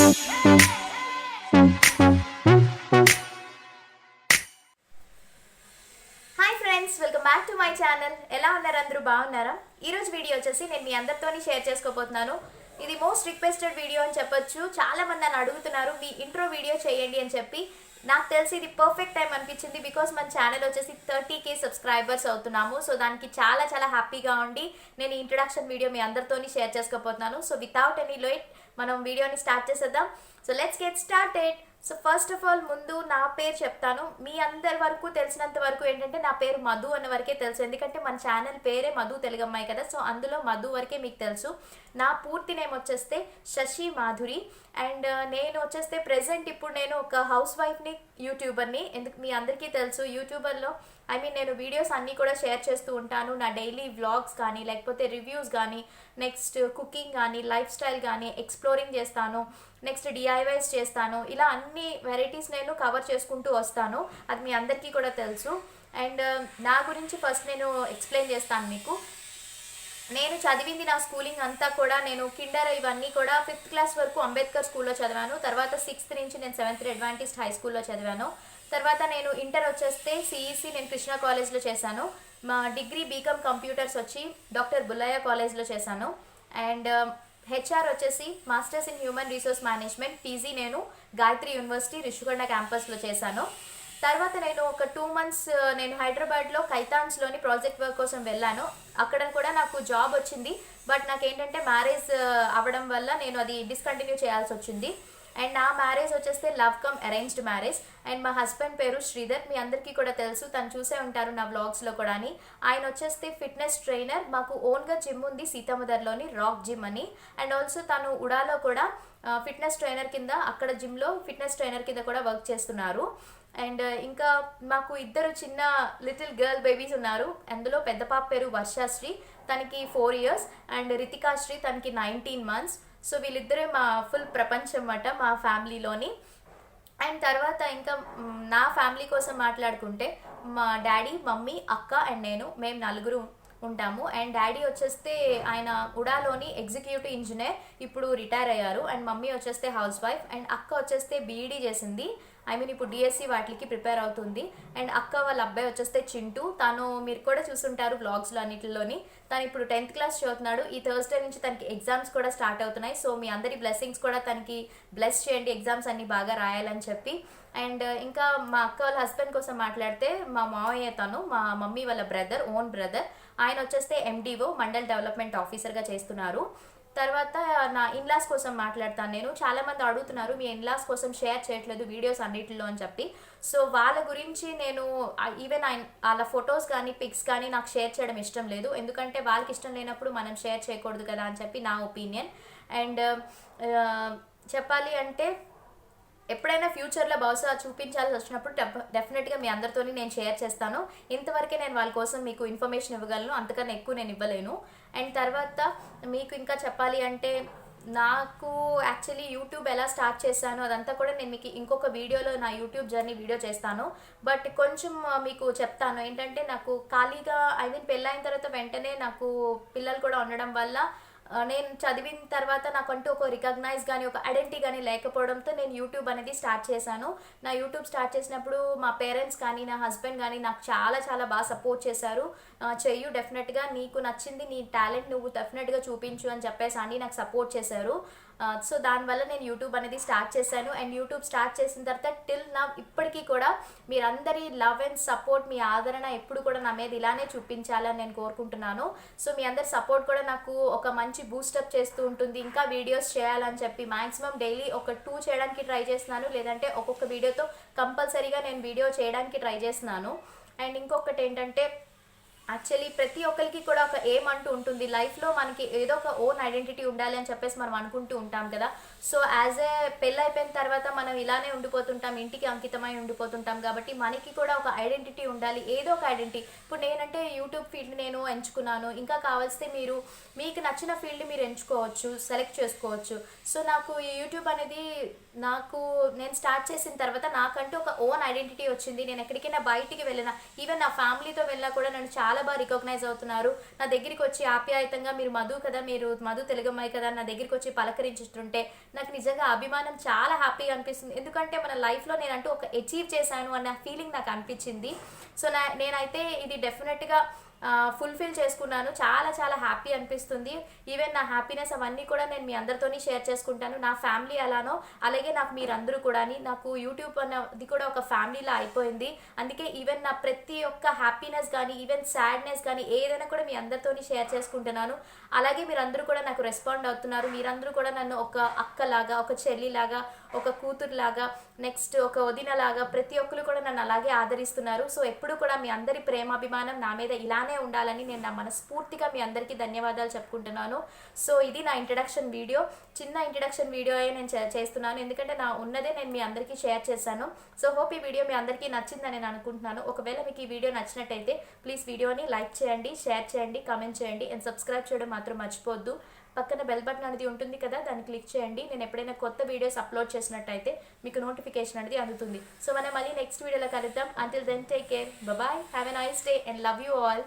Hi friends welcome back to my channel ఎలా ఉన్నారు అందరూ? బాగున్నారా? ఈరోజు వీడియో వచ్చేసి నేను మీ అందరితోని షేర్ చేసుకోబోతున్నాను. ఇది మోస్ట్ రిక్వెస్టెడ్ వీడియో అని చెప్పొచ్చు. చాలా మంది నన్ను అడుగుతున్నారు మీ ఇంట్రో వీడియో చేయండి అని చెప్పి. నాకు తెలిసి ఇది పర్ఫెక్ట్ టైం అనిపించింది బికాస్ మన ఛానల్ వచ్చేసి థర్టీ కే సబ్స్క్రైబర్స్ అవుతున్నాము. సో దానికి చాలా చాలా హ్యాపీగా ఉండి నేను ఇంట్రడక్షన్ వీడియో మీ అందరితోని షేర్ చేసుకోబోతున్నాను. సో వితౌట్ ఎనీ లేట్ మనం వీడియోని స్టార్ట్ చేసేద్దాం. So let's get started so first of all ముందు నా పేరు చెప్తాను. మీ అందరి వరకు తెలిసినంత వరకు ఏంటంటే నా పేరు మధు అన్న వరకే తెలుసు. ఎందుకంటే మన ఛానల్ పేరే మధు తెలుగమ్మాయి కదా. సో అందులో మధు వరకే మీకు తెలుసు. నా పూర్తి నేమ్ వచ్చేస్తే శశి మాధురి. అండ్ uh, నేను వచ్చేస్తే ప్రెసెంట్ ఇప్పుడు నేను ఒక హౌస్ వైఫ్ని యూట్యూబర్ని ఎందుకు మీ అందరికీ తెలుసు యూట్యూబర్లో ఐ మీన్ నేను వీడియోస్ అన్నీ కూడా షేర్ చేస్తూ ఉంటాను. నా డైలీ వ్లాగ్స్ కానీ లేకపోతే రివ్యూస్ కానీ నెక్స్ట్ కుకింగ్ కానీ లైఫ్ స్టైల్ కానీ ఎక్స్ప్లోరింగ్ చేస్తాను. నెక్స్ట్ డిఐవైస్ చేస్తాను. ఇలా అన్ని వెరైటీస్ నేను కవర్ చేసుకుంటూ వస్తాను. అది మీ అందరికీ కూడా తెలుసు. అండ్ uh, నా గురించి ఫస్ట్ నేను ఎక్స్ప్లెయిన్ చేస్తాను మీకు. నేను చదివింది నా స్కూలింగ్ అంతా కూడా నేను కిండర్ ఇవన్నీ కూడా ఫిఫ్త్ క్లాస్ వరకు అంబేద్కర్ స్కూల్లో చదివాను. తర్వాత సిక్స్త్ నుంచి నేను సెవెంత్ అడ్వాంటిస్ట్ హై స్కూల్లో చదివాను. తర్వాత నేను ఇంటర్ వచ్చేస్తే సిఈసి నేను కృష్ణా కాలేజ్లో చేశాను. మా డిగ్రీ బీకామ్ కంప్యూటర్స్ వచ్చి డాక్టర్ బుల్లయ్య కాలేజ్లో చేశాను. అండ్ um, హెచ్ఆర్ వచ్చేసి masters in human resource management PG నేను. గాయత్రి యూనివర్సిటీ రిషికొండ క్యాంపస్లో చేశాను. తర్వాత నేను ఒక టూ మంత్స్ నేను హైదరాబాద్లో కైతాన్స్లోని ప్రాజెక్ట్ వర్క్ కోసం వెళ్ళాను. అక్కడ కూడా నాకు జాబ్ వచ్చింది. బట్ నాకు ఏంటంటే మ్యారేజ్ అవ్వడం వల్ల నేను అది డిస్కంటిన్యూ చేయాల్సి వచ్చింది. అండ్ నా మ్యారేజ్ వచ్చేస్తే love come arranged marriage and మా హస్బెండ్ పేరు శ్రీధర్. మీ అందరికీ కూడా తెలుసు. తను చూసే ఉంటారు నా వ్లాగ్స్లో కూడా అని ఆయన వచ్చేస్తే ఫిట్నెస్ ట్రైనర్ మాకు ఓన్గా జిమ్ ఉంది సీతామదర్లోని రాక్ జిమ్ అని. అండ్ ఆల్సో తను ఉడాలో కూడా ఫిట్నెస్ ట్రైనర్ కింద అక్కడ జిమ్లో ఫిట్నెస్ ట్రైనర్ కింద కూడా వర్క్ చేస్తున్నారు. అండ్ ఇంకా మాకు ఇద్దరు చిన్న లిటిల్ గర్ల్ బేబీస్ ఉన్నారు. అందులో పెద్ద పాప పేరు వర్షాశ్రీ. తనకి ఫోర్ ఇయర్స్ అండ్ రితికాశ్రీ తనకి నైన్టీన్ మంత్స్ సో వీళ్ళిద్దరే మా ఫుల్ ప్రపంచం అన్నమాట మా ఫ్యామిలీలోని. అండ్ తర్వాత ఇంకా నా ఫ్యామిలీ కోసం మాట్లాడుకుంటే మా డాడీ మమ్మీ అక్క అండ్ నేను మేము నలుగురు ఉంటాము అండ్ డాడీ వచ్చేస్తే ఆయన ఉడాలోని ఎగ్జిక్యూటివ్ ఇంజనీర్ ఇప్పుడు రిటైర్ అయ్యారు. అండ్ మమ్మీ వచ్చేస్తే హౌస్ వైఫ్ అండ్ అక్క వచ్చేస్తే బీఈడీ చేసింది. ఐ మీన్ ఇప్పుడు డిఎస్సి వాటికి ప్రిపేర్ అవుతుంది. అండ్ అక్క వాళ్ళ అబ్బాయి వచ్చేస్తే చింటూ. తను మీరు కూడా చూసుంటారు బ్లాగ్స్లో అన్నిటిలోని. తను ఇప్పుడు టెన్త్ క్లాస్ చదువుతున్నాడు. ఈ థర్స్డే నుంచి తనకి ఎగ్జామ్స్ కూడా స్టార్ట్ అవుతున్నాయి. సో మీ అందరి బ్లెస్సింగ్స్ కూడా తనకి బ్లెస్ చేయండి. ఎగ్జామ్స్ అన్ని బాగా రాయాలని చెప్పి. అండ్ ఇంకా మా అక్క వాళ్ళ హస్బెండ్ కోసం మాట్లాడితే మా మావయ్య తను మా మమ్మీ వాళ్ళ బ్రదర్ ఓన్ బ్రదర్ ఆయన వచ్చేస్తే ఎండిఓ మండల్ డెవలప్మెంట్ ఆఫీసర్గా చేస్తున్నారు. తర్వాత నా ఇన్లాస్ కోసం మాట్లాడతాను నేను. చాలామంది అడుగుతున్నారు మీ ఇన్లాస్ కోసం షేర్ చేయట్లేదు వీడియోస్ అన్నిటిలో అని చెప్పి. సో వాళ్ళ గురించి నేను ఈవెన్ ఆయన వాళ్ళ ఫొటోస్ కానీ పిక్స్ కానీ నాకు షేర్ చేయడం ఇష్టం లేదు. ఎందుకంటే వాళ్ళకి ఇష్టం లేనప్పుడు మనం షేర్ చేయకూడదు కదా అని చెప్పి నా ఒపీనియన్ అండ్ చెప్పాలి అంటే ఎప్పుడైనా ఫ్యూచర్లో బహుశా చూపించాల్సి వచ్చినప్పుడు డెఫ్- డెఫినెట్గా మీ అందరితోని నేను షేర్ చేస్తాను. ఇంతవరకే నేను వాళ్ళ కోసం మీకు ఇన్ఫర్మేషన్ ఇవ్వగలను. అంతకన్నా ఎక్కువ నేను ఇవ్వలేను. అండ్ తర్వాత మీకు ఇంకా చెప్పాలి అంటే నాకు యాక్చువల్లీ యూట్యూబ్ ఎలా స్టార్ట్ చేశాను అదంతా కూడా నేను మీకు ఇంకొక వీడియోలో నా యూట్యూబ్ జర్నీ వీడియో చేస్తాను. బట్ కొంచెం మీకు చెప్తాను. ఏంటంటే నాకు ఖాళీగా ఐ మీన్ పెళ్ళైన తర్వాత వెంటనే నాకు పిల్లలు కూడా ఉండడం వల్ల నేను చదివిన తర్వాత నాకంటూ ఒక రికగ్నైజ్ కానీ ఒక ఐడెంటిటీ కానీ లేకపోవడంతో నేను యూట్యూబ్ అనేది స్టార్ట్ చేశాను. నా యూట్యూబ్ స్టార్ట్ చేసినప్పుడు మా పేరెంట్స్ కానీ నా హస్బెండ్ కానీ నాకు చాలా చాలా బాగా సపోర్ట్ చేశారు. చెయ్యు డెఫినెట్గా నీకు నచ్చింది నీ టాలెంట్ నువ్వు డెఫినెట్గా చూపించు అని చెప్పేసి అని నాకు సపోర్ట్ చేశారు. సో దానివల్ల నేను యూట్యూబ్ అనేది స్టార్ట్ చేశాను. అండ్ యూట్యూబ్ స్టార్ట్ చేసిన తర్వాత టిల్ నా ఇప్పటికీ కూడా మీరందరి లవ్ అండ్ సపోర్ట్ మీ ఆదరణ ఎప్పుడు కూడా నా మీద ఇలానే చూపించాలని నేను కోరుకుంటున్నాను. సో మీ అందరి సపోర్ట్ కూడా నాకు ఒక మంచి బూస్టప్ చేస్తూ ఉంటుంది. ఇంకా వీడియోస్ చేయాలని చెప్పి మాక్సిమం డైలీ ఒక టూ చేయడానికి ట్రై చేస్తున్నాను. లేదంటే ఒక్కొక్క వీడియోతో కంపల్సరీగా నేను వీడియో చేయడానికి ట్రై చేస్తున్నాను. అండ్ ఇంకొకటి ఏంటంటే యాక్చువల్లీ ప్రతి ఒక్కరికి కూడా ఒక ఏం అంటూ ఉంటుంది. లైఫ్లో మనకి ఏదో ఒక ఓన్ ఐడెంటిటీ ఉండాలి అని చెప్పేసి మనం అనుకుంటూ ఉంటాం కదా. సో యాజ్ ఏ పెళ్ళి అయిపోయిన తర్వాత మనం ఇలానే ఉండిపోతుంటాం ఇంటికి అంకితమై ఉండిపోతుంటాం కాబట్టి మనకి కూడా ఒక ఐడెంటిటీ ఉండాలి. ఏదో ఒక ఐడెంటిటీ ఇప్పుడు నేనంటే యూట్యూబ్ ఫీల్డ్ నేను ఎంచుకున్నాను. ఇంకా కావాల్స్తే మీరు మీకు నచ్చిన ఫీల్డ్ మీరు ఎంచుకోవచ్చు సెలెక్ట్ చేసుకోవచ్చు. సో నాకు ఈ యూట్యూబ్ అనేది నాకు నేను స్టార్ట్ చేసిన తర్వాత నాకంటూ ఒక ఓన్ ఐడెంటిటీ వచ్చింది. నేను ఎక్కడికైనా బయటికి వెళ్ళినా ఈవెన్ నా ఫ్యామిలీతో వెళ్ళినా కూడా నన్ను చాలా చాలా బాగా రికగ్నైజ్ అవుతున్నారు. నా దగ్గరికి వచ్చి ఆప్యాయతంగా మీరు మధు కదా మీరు మధు తెలుగమ్మాయి కదా నా దగ్గరికి వచ్చి పలకరించుతుంటే నాకు నిజంగా అభిమానం చాలా హ్యాపీగా అనిపిస్తుంది. ఎందుకంటే మన లైఫ్లో నేనంటూ ఒక అచీవ్ చేశాను అన్న ఫీలింగ్ నాకు అనిపించింది. సో నా నేనైతే ఇది డెఫినెట్గా ఫుల్ఫిల్ చేసుకున్నాను. చాలా చాలా హ్యాపీ అనిపిస్తుంది. ఈవెన్ నా హ్యాపీనెస్ అవన్నీ కూడా నేను మీ అందరితోని షేర్ చేసుకుంటాను. నా ఫ్యామిలీ అలానో అలాగే నాకు మీరందరూ కూడా నాకు యూట్యూబ్ అన్నది కూడా ఒక ఫ్యామిలీలా అయిపోయింది. అందుకే ఈవెన్ నా ప్రతి ఒక్క హ్యాపీనెస్ కానీ ఈవెన్ సాడ్నెస్ కానీ ఏదైనా కూడా మీ అందరితోని షేర్ చేసుకుంటున్నాను. అలాగే మీరందరూ కూడా నాకు రెస్పాండ్ అవుతున్నారు. మీరందరూ కూడా నన్ను ఒక అక్కలాగా ఒక చెల్లిలాగా ఒక కూతురులాగా నెక్స్ట్ ఒక వదినలాగా ప్రతి ఒక్కరు కూడా నన్ను అలాగే ఆదరిస్తున్నారు. సో ఎప్పుడు కూడా మీ అందరి ప్రేమాభిమానం నా మీద ఇలానే ఉండాలని నేను నా మనస్ఫూర్తిగా మీ అందరికీ ధన్యవాదాలు చెప్పుకుంటున్నాను. సో ఇది నా ఇంట్రడక్షన్ వీడియో చిన్న ఇంట్రడక్షన్ వీడియో నేను చే- చేస్తున్నాను. ఎందుకంటే నా ఉన్నదే నేను మీ అందరికీ షేర్ చేశాను. సో హోప్ ఈ వీడియో మీ అందరికీ నచ్చిందని నేను అనుకుంటున్నాను. ఒకవేళ మీకు ఈ వీడియో నచ్చినట్టయితే ప్లీజ్ వీడియోని లైక్ చేయండి షేర్ చేయండి కామెంట్ చేయండి అండ్ సబ్స్క్రైబ్ చేయడం మాత్రం మర్చిపోద్దు పక్కన బెల్ బటన్ అనేది ఉంటుంది కదా దాన్ని క్లిక్ చేయండి. నేను ఎప్పుడైనా కొత్త వీడియోస్ అప్లోడ్ చేసినట్టయితే మీకు నోటిఫికేషన్ అనేది అందుతుంది. సో మనం మళ్ళీ నెక్స్ట్ వీడియోలో కలుద్దాం. Until then take care bye have a nice day and love you all